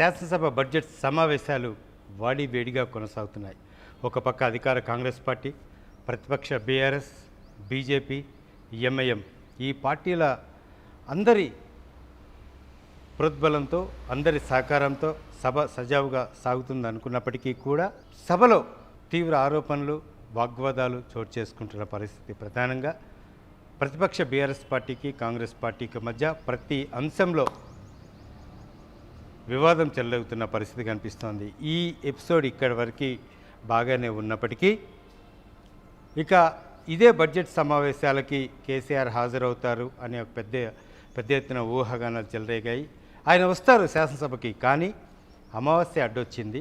శాసనసభ బడ్జెట్ సమావేశాలు వాడి వేడిగా కొనసాగుతున్నాయి. ఒక పక్క అధికార కాంగ్రెస్ పార్టీ ప్రతిపక్ష బీఆర్ఎస్ బీజేపీ ఎంఐఎం ఈ పార్టీల అందరి ప్రోద్బలంతో అందరి సహకారంతో సభ సజావుగా సాగుతుంది అనుకున్నప్పటికీ కూడా సభలో తీవ్ర ఆరోపణలు వాగ్వాదాలు చోటు చేసుకుంటున్న పరిస్థితి ప్రధానంగా ప్రతిపక్ష బీఆర్ఎస్ పార్టీకి కాంగ్రెస్ పార్టీకి మధ్య ప్రతి అంశంలో వివాదం చెలవుతున్న పరిస్థితి కనిపిస్తోంది. ఈ ఎపిసోడ్ ఇక్కడి వరకు బాగానే ఉన్నప్పటికీ ఇక ఇదే బడ్జెట్ సమావేశాలకి కేసీఆర్ హాజరవుతారు అనే ఒక పెద్ద పెద్ద ఎత్తున ఊహాగానాలు చెలరేగాయి. ఆయన వస్తారు శాసనసభకి కానీ అమావాస్య అడ్డొచ్చింది.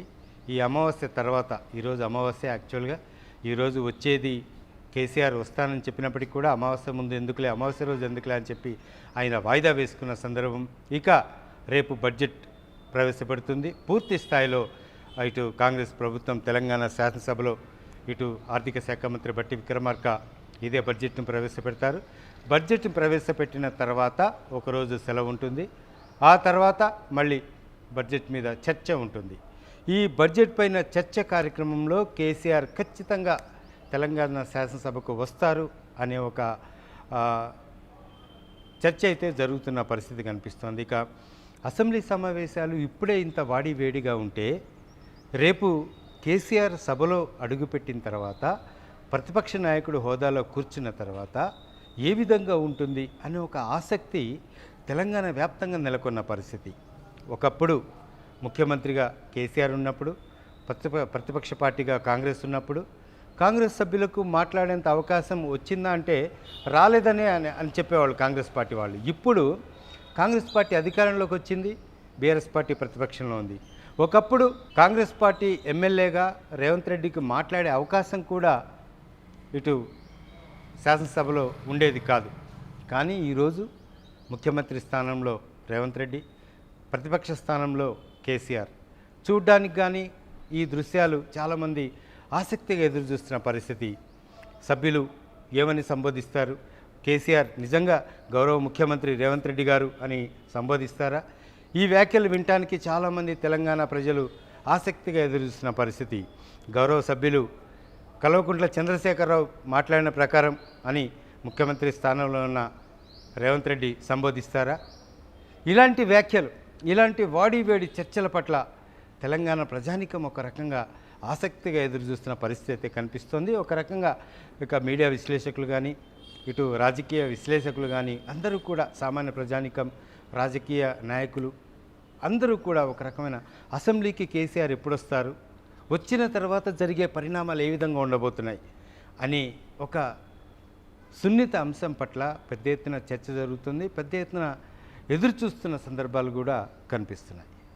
ఈ అమావాస్య తర్వాత ఈరోజు అమావాస్య యాక్చువల్గా ఈరోజు వచ్చేది కేసీఆర్ వస్తానని చెప్పినప్పటికీ కూడా అమావాస్య ముందు ఎందుకులే అమావాస్య రోజు ఎందుకులే అని చెప్పి ఆయన వాయిదా వేసుకున్న సందర్భం. ఇక రేపు బడ్జెట్ ప్రవేశపెడుతుంది. పూర్తి స్థాయిలో ఇటు కాంగ్రెస్ ప్రభుత్వం తెలంగాణ శాసనసభలో ఇటు ఆర్థిక శాఖ మంత్రి బట్టి విక్రమార్క ఇదే బడ్జెట్ను ప్రవేశపెడతారు. బడ్జెట్ను ప్రవేశపెట్టిన తర్వాత ఒకరోజు సెలవు ఉంటుంది. ఆ తర్వాత మళ్ళీ బడ్జెట్ మీద చర్చ ఉంటుంది. ఈ బడ్జెట్ పైన చర్చ కార్యక్రమంలో కేసీఆర్ ఖచ్చితంగా తెలంగాణ శాసనసభకు వస్తారు అనే ఒక చర్చ అయితే జరుగుతున్న పరిస్థితి కనిపిస్తోంది. ఇక అసెంబ్లీ సమావేశాలు ఇప్పుడే ఇంత వాడి వేడిగా ఉంటే రేపు కేసీఆర్ సభలో అడుగుపెట్టిన తర్వాత ప్రతిపక్ష నాయకుడు హోదాలో కూర్చున్న తర్వాత ఏ విధంగా ఉంటుంది అనే ఒక ఆసక్తి తెలంగాణ వ్యాప్తంగా నెలకొన్న పరిస్థితి. ఒకప్పుడు ముఖ్యమంత్రిగా కేసీఆర్ ఉన్నప్పుడు ప్రతిప ప్రతిపక్ష పార్టీగా కాంగ్రెస్ ఉన్నప్పుడు కాంగ్రెస్ సభ్యులకు మాట్లాడేంత అవకాశం వచ్చిందా అంటే రాలేదనే అని అని చెప్పేవాళ్ళు కాంగ్రెస్ పార్టీ వాళ్ళు. ఇప్పుడు కాంగ్రెస్ పార్టీ అధికారంలోకి వచ్చింది బీఆర్ఎస్ పార్టీ ప్రతిపక్షంలో ఉంది. ఒకప్పుడు కాంగ్రెస్ పార్టీ ఎమ్మెల్యేగా రేవంత్ రెడ్డికి మాట్లాడే అవకాశం కూడా ఇటు శాసనసభలో ఉండేది కాదు. కానీ ఈరోజు ముఖ్యమంత్రి స్థానంలో రేవంత్ రెడ్డి ప్రతిపక్ష స్థానంలో కేసీఆర్. చూడ్డానికి కానీ ఈ దృశ్యాలు చాలామంది ఆసక్తిగా ఎదురు చూస్తున్న పరిస్థితి. సభ్యులు ఏమని సంబోధిస్తారు? కేసీఆర్ నిజంగా గౌరవ ముఖ్యమంత్రి రేవంత్ రెడ్డి గారు అని సంబోధిస్తారా? ఈ వ్యాఖ్యలు వినటానికి చాలామంది తెలంగాణ ప్రజలు ఆసక్తిగా ఎదురు చూస్తున్న పరిస్థితి. గౌరవ సభ్యులు కల్వకుంట్ల చంద్రశేఖరరావు మాట్లాడిన ప్రకారం అని ముఖ్యమంత్రి స్థానంలో ఉన్న రేవంత్ రెడ్డి సంబోధిస్తారా? ఇలాంటి వ్యాఖ్యలు ఇలాంటి వాడి వేడి చర్చల పట్ల తెలంగాణ ప్రజానికం ఒక రకంగా ఆసక్తిగా ఎదురు చూస్తున్న పరిస్థితి అయితే కనిపిస్తోంది. ఒక రకంగా ఇక మీడియా విశ్లేషకులు కానీ ఇటు రాజకీయ విశ్లేషకులు కానీ అందరూ కూడా సామాన్య ప్రజానికం రాజకీయ నాయకులు అందరూ కూడా ఒక రకమైన అసెంబ్లీకి కేసీఆర్ ఎప్పుడొస్తారు? వచ్చిన తర్వాత జరిగే పరిణామాలు ఏ విధంగా ఉండబోతున్నాయి? అని ఒక సున్నిత అంశం పట్ల పెద్ద ఎత్తున చర్చ జరుగుతుంది. పెద్ద ఎత్తున ఎదురు చూస్తున్న సందర్భాలు కూడా కనిపిస్తున్నాయి.